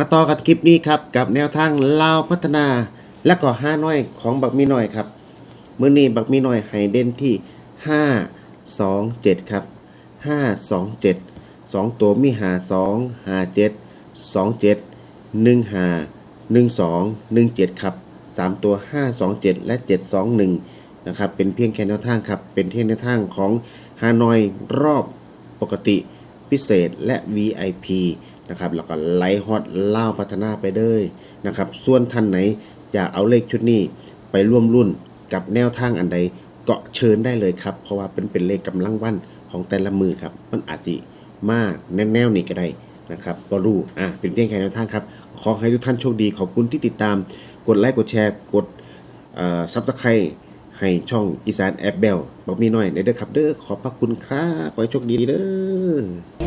มาต่อกันคลิปนี้ครับกับแนวทางลาวพัฒนาและก็ห้าน้อยของบักมีน้อยครับมื้อนี้บักมีน้อยให้เด่นที่ 5 2 7 ครับ 5 2 7 2 ตัวมีหา2 5 7 2 7 1 5 1 2 1 7 ครับ 3 ตัว 5 2 7 และ 7 2 1 นะครับเป็นเพียงแค่แนวทางครับเป็นเพียงแนวทางของฮานอยรอบปกติพิเศษและ VIP นะครับแล้วก็ไลท์ฮอตเล่าพัฒนาไปเลยนะครับส่วนท่านไหนอยากเอาเลขชุดนี้ไปร่วมรุ่นกับแนวทางอันใดก็เชิญได้เลยครับ เพราะว่าเป็นเป็นเลขกำลังวันของแต่ละมือครับ มันอาจจะมาแนวๆนี้ก็ได้นะครับก็รู้อะเป็นเพียงแค่แนวทางครับ ขอให้ทุกท่านโชคดีขอบคุณที่ติดตาม กดไลค์กดแชร์กดซับสไครต์ให้ช่องอีสานแอปเบลบอกมีหน่อยในเด้อครับเด้อขอบพระคุณครับขอให้โชคดีเด้อ